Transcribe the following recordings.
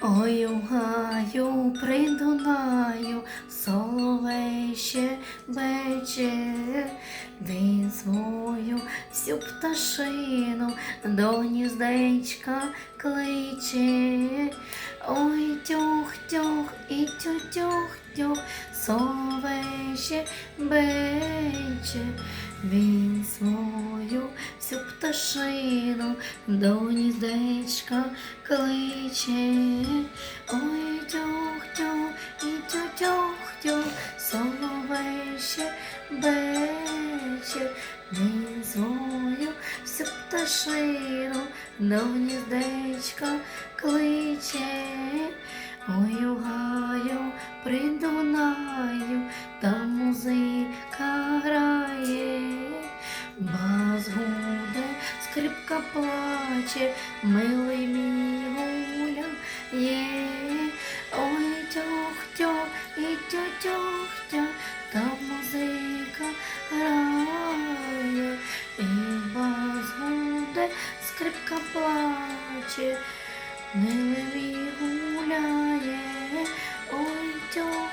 Ой, у гаю при Дунаю соловей ще бече, він свою всю пташину до гніздечка кличе. Ой, тьох-тьох і тьох-тьох, соловей ще бече, він свою всю пташину до гніздечка кличе. Ой, тьох-тьох і тьох-тьох, соловей ще бече, він свою всю пташину до гніздечка кличе. Ой, у гаю при Дунаю, там музика грає, бас скрипка плаче, милий мій гуляє. Ой, тьох-тьох і тьох-тьох, там музика грає, і бас гуде, скрипка плаче, милий мій гуляє. Ой, тьох-тьох-тьох-тьох,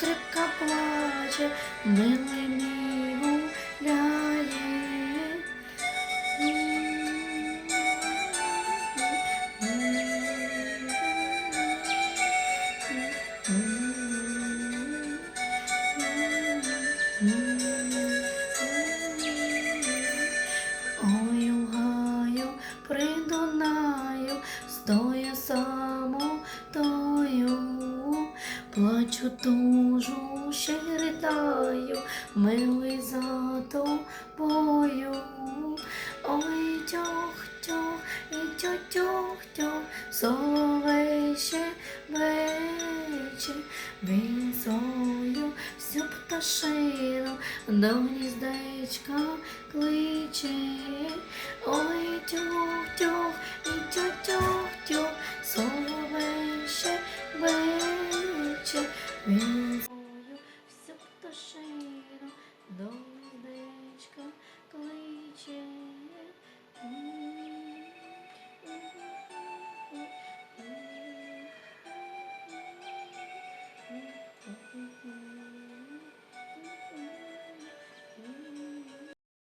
скрипка плаче, милий мій гуляє. Ой, гаю при плачу тужу, ще ридаю, милий за тобою. Ой, тьох-тьох і тьох-тьох, соловей ще вече, він свою всю пташину до гніздечка кличе. Ой, тьох-тьох Mm-hmm.